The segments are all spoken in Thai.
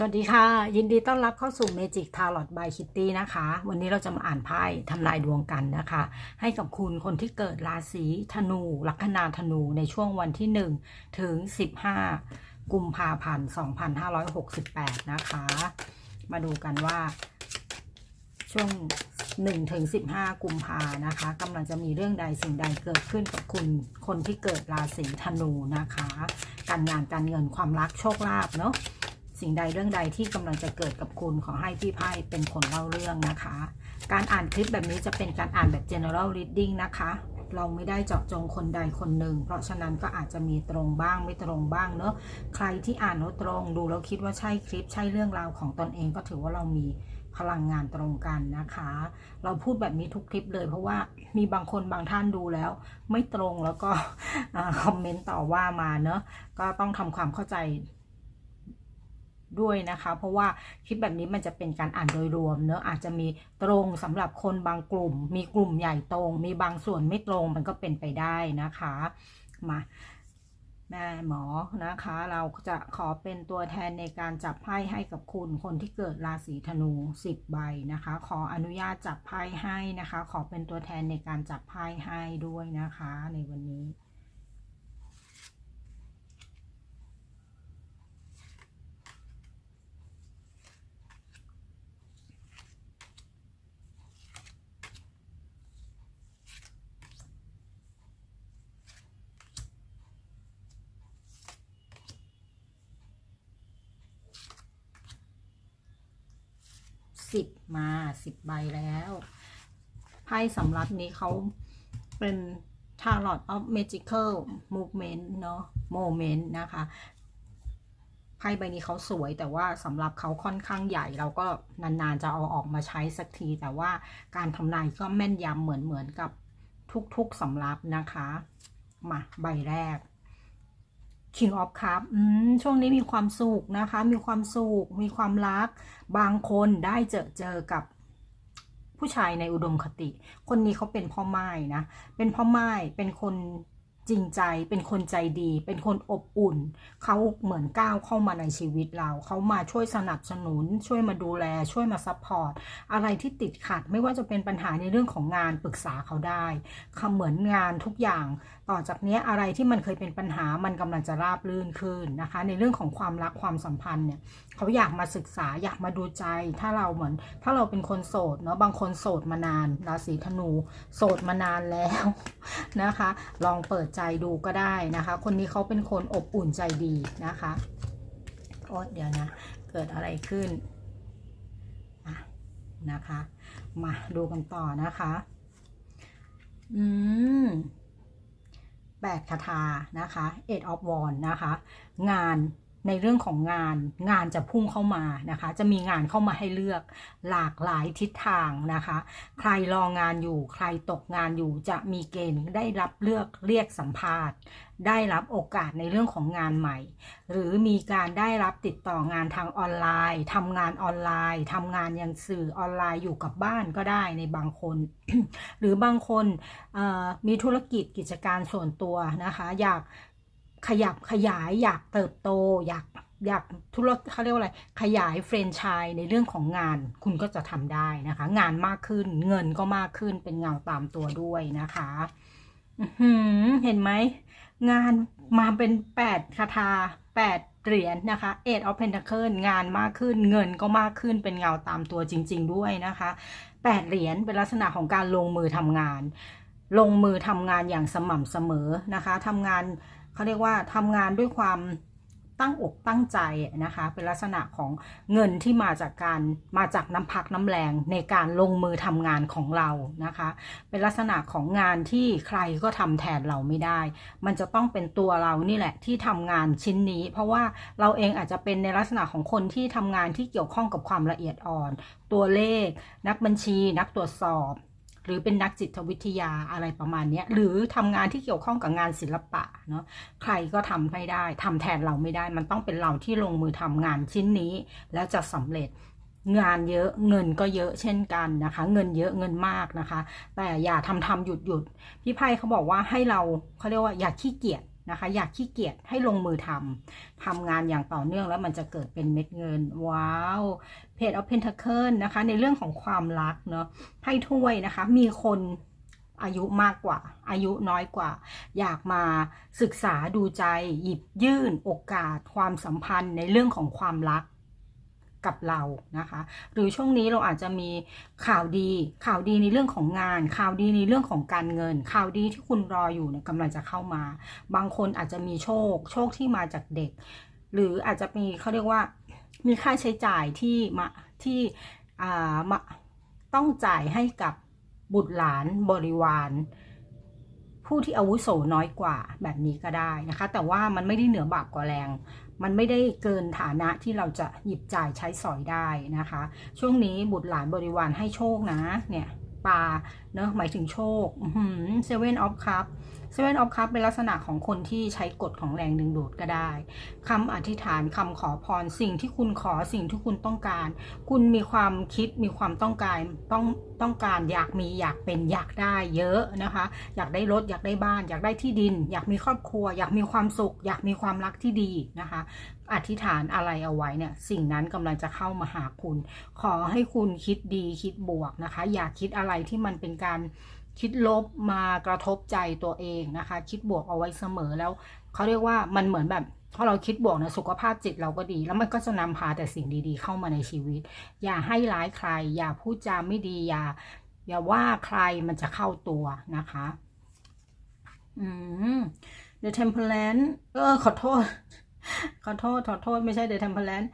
สวัสดีค่ะ ยินดีต้อนรับเข้าสู่ Magic Tarot by Kitty นะคะ วันนี้เราจะมาอ่านไพ่ทำนายดวงกันนะคะ ให้กับคุณคนที่เกิดราศีธนูลัคนาธนูในช่วงวันที่ 1 ถึง 15 กุมภาพันธ์ 2568 นะคะ มาดูกันว่า ช่วง 1 ถึง 15 กุมภานะคะกำลังจะมีเรื่องใดสิ่งใดเกิดขึ้นกับคุณคนที่เกิดราศีธนูนะคะ การงานการเงินความรักโชคลาภเนาะ สิ่งใดเรื่องใดที่กำลังจะเกิดกับคุณขอให้พี่ไพ่เป็นคนเล่าเรื่องนะคะ การอ่านคลิปแบบนี้จะเป็นการอ่านแบบ general reading นะคะ เราไม่ได้เจาะจงคนใดคนหนึ่ง เพราะฉะนั้นก็อาจจะมีตรงบ้างไม่ตรงบ้างเนอะใครที่อ่านแล้วตรงดูแล้วคิดว่าใช่คลิปใช่เรื่องราวของตนเองก็ถือว่าเรามีพลังงานตรงกันนะคะ เราพูดแบบนี้ทุกคลิปเลย เพราะว่ามีบางคนบางท่านดูแล้ว ไม่ตรงแล้วก็คอมเมนต์ต่อว่ามาเนอะก็ต้องทำความเข้าใจ ด้วยนะคะ เพราะว่าคลิปแบบนี้มันจะเป็นการอ่านโดยรวมเนอะอาจจะมีตรงสำหรับคนบางกลุ่ม มีกลุ่มใหญ่ตรง มีบางส่วนไม่ตรงมันก็เป็นไปได้นะคะมาแม่หมอนะคะ เราจะขอเป็นตัวแทนในการจับไพ่ให้กับคุณคนที่เกิดราศีธนู 10 ใบนะคะ ขออนุญาตจับไพ่ให้นะคะ ขอเป็นตัวแทนในการจับไพ่ให้ด้วยนะคะ ในวันนี้ สิบมาสิบใบแล้วไพ่สำรับนี้เขาเป็น Tarot of Magical Movement เนาะ Moment นะคะไพ่ใบนี้เขาสวยแต่ว่าสำหรับเขาค่อนข้างใหญ่ เราก็นานๆจะเอาออกมาใช้สักที แต่ว่าการทำนายก็แม่นยำเหมือนเหมือนกับทุกๆสำรับนะคะ มาใบแรก King of Cup ช่วงนี้มีความสุขนะคะ มีความสุข มีความรัก บางคนได้เจอเจอกับผู้ชายในอุดมคติ คนนี้เขาเป็นพ่อไม้นะ เป็นพ่อไม้เป็นคน จริงใจเป็นคนใจดี เป็นคนอบอุ่น เขาเหมือนก้าวเข้ามาในชีวิตเรา เขามาช่วยสนับสนุน ช่วยมาดูแล ช่วยมาซัพพอร์ต อะไรที่ติดขัดไม่ว่าจะเป็นปัญหาในเรื่องของงานปรึกษาเขาได้คำเหมือนงานทุกอย่าง ต่อจากนี้อะไรที่มันเคยเป็นปัญหามันกำลังจะราบรื่นขึ้นนะคะ ในเรื่องของความรักความสัมพันธ์เนี่ยเขาอยากมาศึกษาอยากมาดูใจ ถ้าเราเหมือน ถ้าเราเป็นคนโสดเนาะบางคนโสดมานานราศีธนู โสดมานานแล้วนะคะ ลองเปิดใจใจดูก็ได้นะคะ คนนี้เขาเป็นคนอบอุ่นใจดีนะคะโอ้เดี๋ยวนะ เกิดอะไรขึ้นะนะคะ มาดูกันต่อนะคะ อืมแปดคาถานะคะ eight of w a n d นะคะ งาน ในเรื่องของงานงานจะพุ่งเข้ามานะคะ จะมีงานเข้ามาให้เลือกหลากหลายทิศทางนะคะ ใครรองานอยู่ ใครตกงานอยู่จะมีเกณฑ์ได้รับเลือกเรียกสัมภาษณ์ ได้รับโอกาสในเรื่องของงานใหม่ หรือมีการได้รับติดต่องานทางออนไลน์ทำงานออนไลน์ทำงานย่างสื่อออนไลน์อยู่กับบ้านก็ได้ในบางคน หรือบางคนมีธุรกิจกิจการส่วนตัวนะคะ อยาก ขยับขยายอยากเติบโต อยากอยากธุรเขาเรียกว่าอะไร ขยายเฟรนไชส์ในเรื่องของงานคุณก็จะทำได้นะคะ งานมากขึ้นเงินก็มากขึ้นเป็นเงาตามตัวด้วยนะคะอืเห็นไหม งานมาเป็นแปดคาถาแปดเหรียญนะคะ Eight of Pentacles งานมากขึ้นเงินก็มากขึ้นเป็นเงาตามตัวจริง ๆ ด้วยนะคะแปดเหรียญเป็นลักษณะของการลงมือทำงาน ลงมือทำงานอย่างสม่ำเสมอนะคะทำงาน เขาเรียกว่าทำงานด้วยความตั้งอกตั้งใจนะคะ เป็นลักษณะของเงินที่มาจากการมาจากน้ำพักน้ำแรงในการลงมือทำงานของเรานะคะ เป็นลักษณะของงานที่ใครก็ทำแทนเราไม่ได้ มันจะต้องเป็นตัวเรานี่แหละที่ทำงานชิ้นนี้ เพราะว่าเราเองอาจจะเป็นในลักษณะของคนที่ทำงานที่เกี่ยวข้องกับความละเอียดอ่อน ตัวเลข นักบัญชี นักตรวจสอบ หรือเป็นนักจิตวิทยาอะไรประมาณนี้หรือทำงานที่เกี่ยวข้องกับงานศิลปะเนาะใครก็ทำไม่ได้ทำแทนเราไม่ได้ มันต้องเป็นเราที่ลงมือทำงานชิ้นนี้ แล้วจะสำเร็จงานเยอะเงินก็เยอะเช่นกันนะคะ เงินเยอะเงินมากนะคะ แต่อย่าทำทำหยุดหยุดพี่ไพ่เขาบอกว่าให้เราเขาเรียกว่าอย่าขี้เกียจนะคะ อย่าขี้เกียจให้ลงมือทำทำงานอย่างต่อเนื่องแล้วมันจะเกิดเป็นเม็ดเงิน ว้าว เพจออฟเพนท c เคิลนะคะ ในเรื่องของความรักเนาะไพ่ถ้วยนะคะ มีคนอายุมากกว่า อายุน้อยกว่า อยากมาศึกษาดูใจ หยิบยื่นโอกาส ความสัมพันธ์ในเรื่องของความรักกับเรานะคะ หรือช่วงนี้เราอาจจะมีข่าวดี ข่าวดีในเรื่องของงาน ข่าวดีในเรื่องของการเงิน ข่าวดีที่คุณรออยู่เนี่ยกำลังจะเข้ามา บางคนอาจจะมีโชค โชคที่มาจากเด็ก หรืออาจจะมีเขาเรียกว่า มีค่าใช้จ่ายที่มาที่อ่ามาต้องจ่ายให้กับบุตรหลานบริวาร ผู้ที่อาวุโสน้อยกว่าแบบนี้ก็ได้นะคะ แต่ว่ามันไม่ได้เหนือบากกว่าแรง มันไม่ได้เกินฐานะที่เราจะหยิบจ่ายใช้สอยได้นะคะ ช่วงนี้บุตรหลานบริวารให้โชคนะเนี่ยปลาเนอะหมายถึงโชคเซเว่นออฟคัพเซเว่นออฟคัพเป็นลักษณะของคนที่ใช้กฎของแรงดึงดูดก็ได้คำอธิษฐานคำขอพรสิ่งที่คุณขอสิ่งที่คุณต้องการ คุณมีความคิดมีความต้องการต้องต้องการอยากมีอยากเป็นอยากได้เยอะนะคะ อยากได้รถอยากได้บ้าน อยากได้ที่ดิน อยากมีครอบครัว อยากมีความสุข อยากมีความรักที่ดีนะคะ อธิษฐานอะไรเอาไว้เนี่ยสิ่งนั้นกำลังจะเข้ามาหาคุณ ขอให้คุณคิดดีคิดบวกนะคะ อย่าคิดอะไรที่มันเป็นการ คิดลบมากระทบใจตัวเองนะคะ คิดบวกเอาไว้เสมอแล้วเขาเรียกว่ามันเหมือนแบบพอเราคิดบวกนะสุขภาพจิตเราก็ดี แล้วมันก็จะนำพาแต่สิ่งดีๆ เข้ามาในชีวิต อย่าให้ร้ายใคร อย่าพูดจาไม่ดี อย่า อย่าว่าใครมันจะเข้าตัวนะคะ อืม The Temperance เออขอโทษ ขอโทษ ขอโทษ ไม่ใช่ The Temperance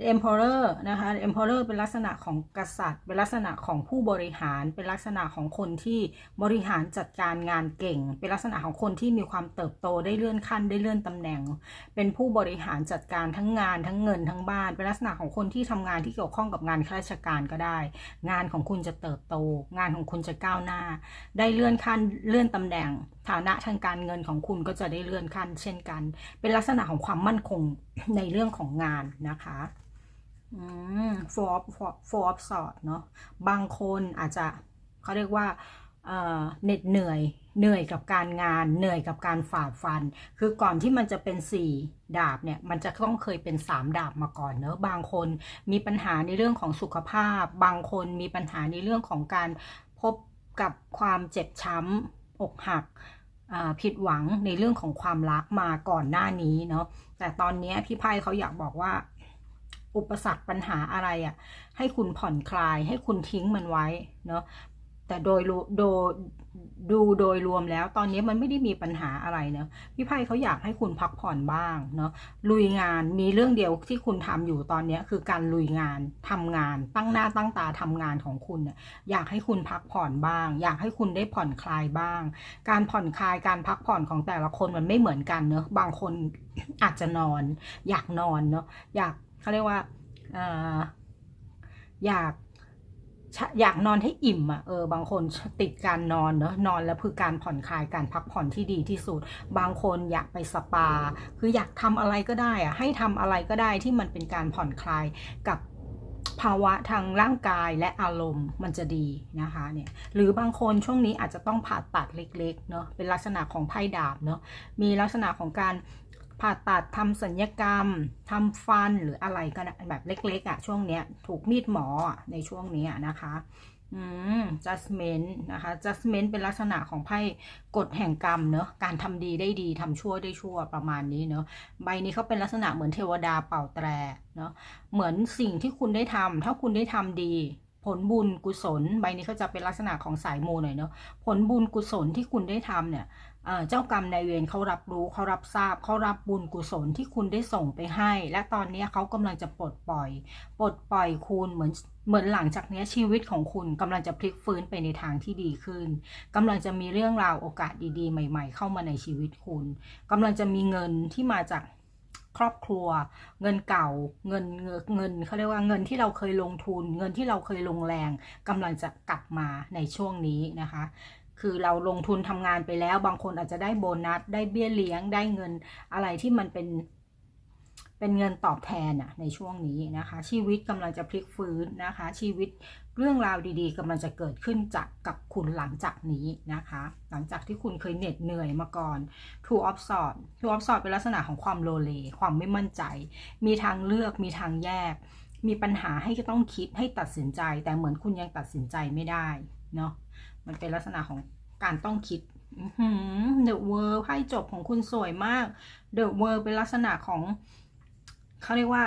The Emperor นะคะ The Emperor เป็นลักษณะของกษัตริย์ เป็นลักษณะของผู้บริหาร เป็นลักษณะของคนที่บริหารจัดการงานเก่ง เป็นลักษณะของคนที่มีความเติบโตได้เลื่อนขั้นได้เลื่อนตำแหน่ง เป็นผู้บริหารจัดการทั้งงานทั้งเงินทั้งบ้าน เป็นลักษณะของคนที่ทำงานที่เกี่ยวข้องกับงานข้าราชการก็ได้ งานของคุณจะเติบโต งานของคุณจะก้าวหน้า ได้เลื่อนขั้นเลื่อนตำแหน่ง ฐานะทางการเงินของคุณก็จะได้เลื่อนขั้น เช่นกัน เป็นลักษณะของความมั่นคงในเรื่องของงานนะคะ ฟอร์ฟอร์สอดเนาะบางคนอาจจะเขาเรียกว่าเหน็ดเหนื่อยเหนื่อยกับการงานเหนื่อยกับการฝ่าฟัน คือก่อนที่มันจะเป็นสี่ดาบเนี่ยมันจะต้องเคยเป็นสามดาบมาก่อนเนอะบางคนมีปัญหาในเรื่องของสุขภาพ บางคนมีปัญหาในเรื่องของการพบกับความเจ็บช้ำอกหักผิดหวังในเรื่องของความรักมาก่อนหน้านี้เนาะแต่ตอนนี้พี่ไพ่เขาอยากบอกว่า อุปสรรคปัญหาอะไรอะ่ะ ให้คุณผ่อนคลาย ให้คุณทิ้งมันไว้เนาะแต่โดยดูโดยดูโดยรวมแล้ว ตอนนี้มันไม่ได้มีปัญหาอะไรเนาะพี่ไพ่เขาอยากให้คุณพักผ่อนบ้างเนาะลุยงานมีเรื่องเดียวที่คุณทำอยู่ตอนนี้คือการลุยงานทำงาน ตั้งหน้าตั้งตาทำงานของคุณเนี่ยอยากให้คุณพักผ่อนบ้าง อยากให้คุณได้ผ่อนคลายบ้าง การผ่อนคลายการพักผ่อนของแต่ละคนมันไม่เหมือนกันเนาะบางคนอาจจะนอน อยากนอนเนาะอยาก เขาเรียกว่าอยากอยากนอนให้อิ่มอะเออบางคนติดการนอนเนอะนอนแล้วคือการผ่อนคลายการพักผ่อนที่ดีที่สุด บางคนอยากไปสปา คืออยากทำอะไรก็ได้อะให้ทำอะไรก็ได้ที่มันเป็นการผ่อนคลายกับภาวะทางร่างกายและอารมณ์มันจะดีนะคะเนี่ยหรือบางคนช่วงนี้อาจจะต้องผ่าตัดเล็กๆเนาะเป็นลักษณะของไพ่ดาบเนาะมีลักษณะของการ ผ่าตัดทำสัญญกรรมทำฟันหรืออะไรก็แบบเล็กๆอะ่ะ ช่วงเนี้ย ถูกมีดหมอในช่วงนี้นะคะ อืม judgment นะคะ judgment เป็นลักษณะของไพ่กฎแห่งกรรมเนอะการทำดีได้ดีทำชั่วได้ชั่วประมาณนี้เนอะใบนี้เขาเป็นลักษณะเหมือนเทวดาเป่าแตรเนอะเหมือนสิ่งที่คุณได้ทำถ้าคุณได้ทำดี ผลบุญกุศล ใบนี้เขาจะเป็นลักษณะของสายมูหน่อยเนอะผลบุญกุศลที่คุณได้ทำเนี่ยเจ้ากรรมนายเวรเขารับรู้เขารับทราบเขารับบุญกุศลที่คุณได้ส่งไปให้ และตอนนี้เขากำลังจะปลดปล่อย ปลดปล่อยคุณเหมือนเหมือนหลังจากนี้ชีวิตของคุณกำลังจะพลิกฟื้นไปในทางที่ดีขึ้นกำลังจะมีเรื่องราวโอกาสดีๆ ใหม่ ๆ เข้ามาในชีวิตคุณกำลังจะมีเงินที่มาจาก ครอบครัว เงินเก่าเงินเงินเงินเขาเรียกว่าเงินที่เราเคยลงทุน เงินที่เราเคยลงแรงกำลังจะกลับมาในช่วงนี้นะคะคือเราลงทุนทำงานไปแล้วบางคนอาจจะได้โบนัส ได้เบี้ยเลี้ยงได้เงินอะไรที่มันเป็น เป็นเงินตอบแทนอะในช่วงนี้นะคะ ชีวิตกำลังจะพลิกฟื้นนะคะ ชีวิตเรื่องราวดีๆกำลังจะเกิดขึ้นจากกับคุณหลังจากนี้นะคะ หลังจากที่คุณเคยเหน็ดเหนื่อยมาก่อน Two of Swords Two of Swords เป็นลักษณะของความโลเล ความไม่มั่นใจ มีทางเลือกมีทางแยก มีปัญหาให้ต้องคิดให้ตัดสินใจ แต่เหมือนคุณยังตัดสินใจไม่ได้เนาะมันเป็นลักษณะของการต้องคิด The World ไพ่จบของคุณสวยมาก The World เป็นลักษณะของ เขาเรียกว่า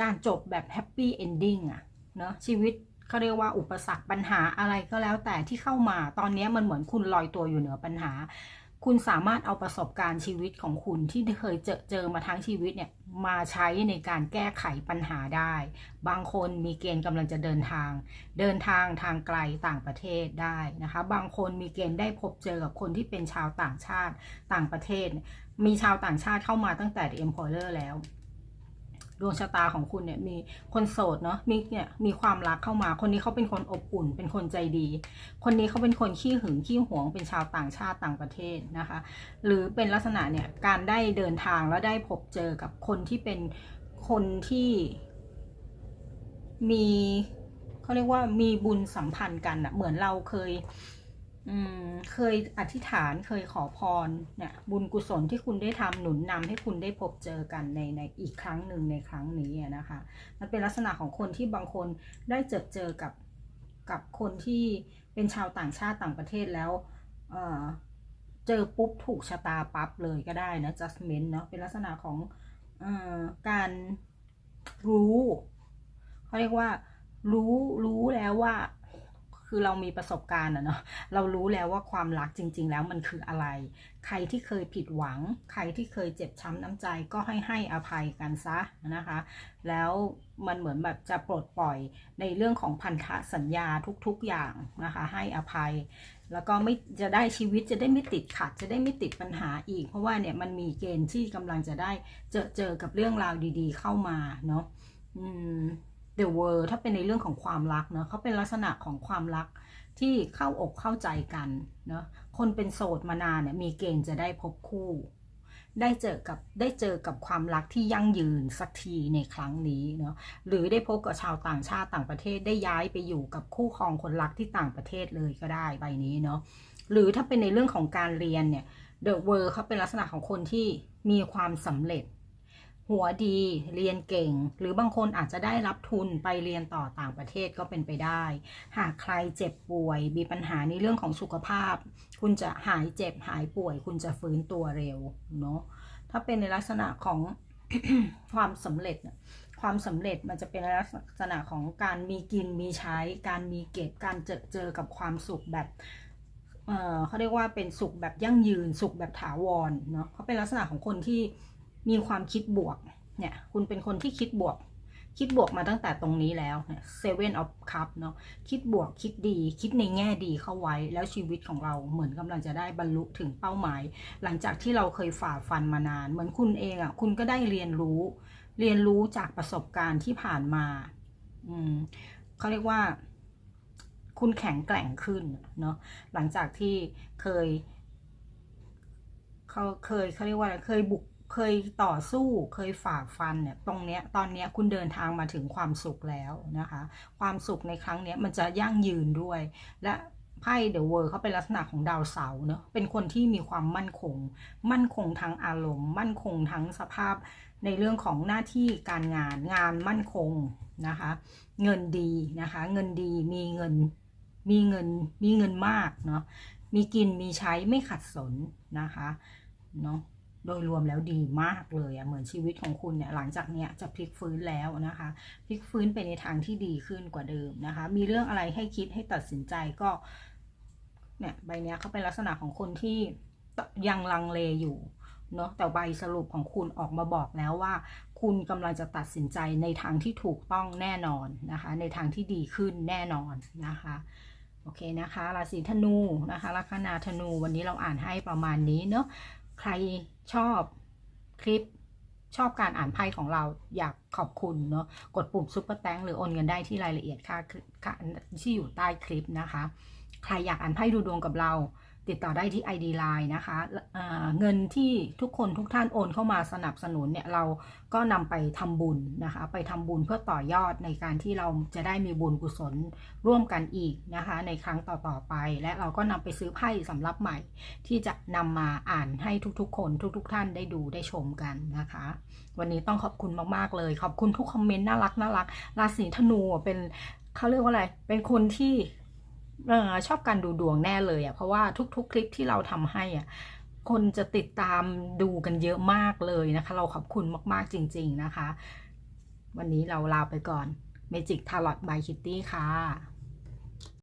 การจบแบบ Happy Ending อะเนาะชีวิตเขาเรียกว่าอุปสรรคปัญหาอะไรก็แล้วแต่ที่เข้ามาตอนนี้มันเหมือนคุณลอยตัวอยู่เหนือปัญหา คุณสามารถเอาประสบการณ์ชีวิตของคุณที่เคยเจอเจอมาทั้งชีวิตเนี่ยมาใช้ในการแก้ไขปัญหาได้ บางคนมีเกณฑ์กำลังจะเดินทาง เดินทางทางไกลต่างประเทศได้นะคะ บางคนมีเกณฑ์ได้พบเจอกับคนที่เป็นชาวต่างชาติต่างประเทศ มีชาวต่างชาติเข้ามาตั้งแต่ The Employer แล้ว ดวงชะตาของคุณเนี่ยมีคนโสดเนาะมีเนี่ยมีความรักเข้ามา คนนี้เขาเป็นคนอบอุ่น เป็นคนใจดี คนนี้เขาเป็นคนขี้หึงขี้หวง เป็นชาวต่างชาติต่างประเทศนะคะ หรือเป็นลักษณะเนี่ยการได้เดินทางแล้วได้พบเจอกับคนที่เป็นคนที่มีเขาเรียกว่ามีบุญสัมพันธ์กันอะเหมือนเราเคย เคยอธิษฐานเคยขอพรเนี่ยบุญกุศลที่คุณได้ทำหนุนนำให้คุณได้พบเจอกันในในอีกครั้งหนึ่งในครั้งนี้นะคะ มันเป็นลักษณะของคนที่บางคนได้เจอเจอกับกับคนที่เป็นชาวต่างชาติต่างประเทศแล้วเเจอปุ๊บถูกชะตาปั๊บเลยก็ได้นะ judgment เนาะเป็นลักษณะของออการรู้เขาเรียกว่ารู้รู้แล้วว่า คือเรามีประสบการณ์อะเนาะเรารู้แล้วว่าความรักจริง ๆ แล้วมันคืออะไร ใครที่เคยผิดหวัง ใครที่เคยเจ็บช้ำน้ำใจก็ให้ให้อภัยกันซะนะคะ แล้วมันเหมือนแบบจะปลดปล่อยในเรื่องของพันธสัญญาทุกๆอย่างนะคะ ให้อภัย แล้วก็ไม่จะได้ชีวิตจะได้ไม่ติดขัด จะได้ไม่ติดปัญหาอีก เพราะว่าเนี่ยมันมีเกณฑ์ที่กำลังจะได้เจอเจอกับเรื่องราวดี ๆ เข้ามาเนาะอืม The World ถ้าเป็นในเรื่องของความรักเนาะเขาเป็นลักษณะของความรักที่เข้าอกเข้าใจกันเนาะคนเป็นโสดมานานเนี่ยมีเกณฑ์จะได้พบคู่ ได้เจอกับได้เจอกับความรักที่ยั่งยืนสักทีในครั้งนี้เนาะหรือได้พบกับชาวต่างชาติต่างประเทศได้ย้ายไปอยู่กับคู่ครองคนรักที่ต่างประเทศเลยก็ได้ใบนี้เนาะหรือถ้าเป็นในเรื่องของการเรียนเนี่ย The World เขาเป็นลักษณะของคนที่มีความสำเร็จ หัวดีเรียนเก่ง หรือบางคนอาจจะได้รับทุนไปเรียนต่อต่างประเทศก็เป็นไปได้ หากใครเจ็บป่วย มีปัญหาในเรื่องของสุขภาพ คุณจะหายเจ็บหายป่วย คุณจะฟื้นตัวเร็วเนาะถ้าเป็นในลักษณะของความสำเร็จน่ะความสำเร็จมันจะเป็นลักษณะของการมีกินมีใช้ การมีเก็บการเจอเจอกับความสุขแบบเเขาเรียกว่าเป็นสุขแบบยั่งยืนสุขแบบถาวรเนาะเขาเป็นลักษณะของคนที่ มีความคิดบวก เนี่ย คุณเป็นคนที่คิดบวก คิดบวกมาตั้งแต่ตรงนี้แล้วเนี่ย seven of cup เนาะ คิดบวกคิดดี คิดในแง่ดีเข้าไว้ แล้วชีวิตของเราเหมือนกำลังจะได้บรรลุถึงเป้าหมาย หลังจากที่เราเคยฝ่าฟันมานาน เหมือนคุณเองอะ่ะ คุณก็ได้เรียนรู้ เรียนรู้จากประสบการณ์ที่ผ่านมา อืมเขาเรียกว่าคุณแข็งแกร่งขึ้นเนาะหลังจากที่เคยเขาเคยเขาเรียกว่าเคยบุก เคยต่อสู้เคยฝ่าฟันเนี่ยตรงเนี้ยตอนเนี้ยคุณเดินทางมาถึงความสุขแล้วนะคะ ความสุขในครั้งเนี้ยมันจะยั่งยืนด้วย และไพ่เดอะเวิร์เขาเป็นลักษณะของดาวเสาร์เนอะเป็นคนที่มีความมั่นคง มั่นคงทั้งอารมณ์ มั่นคงทั้งสภาพในเรื่องของหน้าที่การงานงานมั่นคงนะคะ เงินดีนะคะ เงินดีมีเงินมีเงินมีเงินมากเนาะมีกินมีใช้ไม่ขัดสนนะคะเนาะ โดยรวมแล้วดีมากเลยอะเหมือนชีวิตของคุณเนี่ยหลังจากเนี้ยจะพลิกฟื้นแล้วนะคะพลิกฟื้นไปในทางที่ดีขึ้นกว่าเดิมนะคะ มีเรื่องอะไรให้คิดให้ตัดสินใจก็เนี่ยใบเนี้ยเขาเป็นลักษณะของคนที่ยังลังเลอยู่เนาะแต่ใบสรุปของคุณออกมาบอกแล้วว่า คุณกำลังจะตัดสินใจในทางที่ถูกต้องแน่นอนนะคะ ในทางที่ดีขึ้นแน่นอนนะคะโอเคนะคะราศีธนูนะคะลัคนาธนูวันนี้เราอ่านให้ประมาณนี้เนาะ ใครชอบคลิปชอบการอ่านไพ่ของเราอยากขอบคุณเนาะกดปุ่มซุปเปอร์แตงหรือโอนเงินได้ที่รายละเอียดค่าค่าที่อยู่ใต้คลิปนะคะ ใครอยากอ่านไพ่ดูดวงกับเรา ติดต่อได้ที่ ID Line นะคะเงินที่ทุกคนทุกท่านโอนเข้ามาสนับสนุนเนี่ยเราก็นำไปทำบุญนะคะ ไปทำบุญเพื่อต่อยอดในการที่เราจะได้มีบุญกุศลร่วมกันอีกนะคะ ในครั้งต่อๆไป และเราก็นำไปซื้อไพ่สำรับใหม่ ที่จะนำมาอ่านให้ทุกๆ คนทุก ๆ ท่านได้ดูได้ชมกันนะคะ วันนี้ต้องขอบคุณมากๆเลย ขอบคุณทุกคอมเมนต์น่ารักน่ารักราศีธนูเป็นเขาเรียกว่าอะไร เป็นคนที่ เออชอบการดูดวงแน่เลยอะเพราะว่าทุกๆ คลิปที่เราทำให้อะคนจะติดตามดูกันเยอะมากเลยนะคะ เราขอบคุณมากๆจริง ๆนะคะ วันนี้เราลาไปก่อน Magic Tarot by Kitty ค่ะ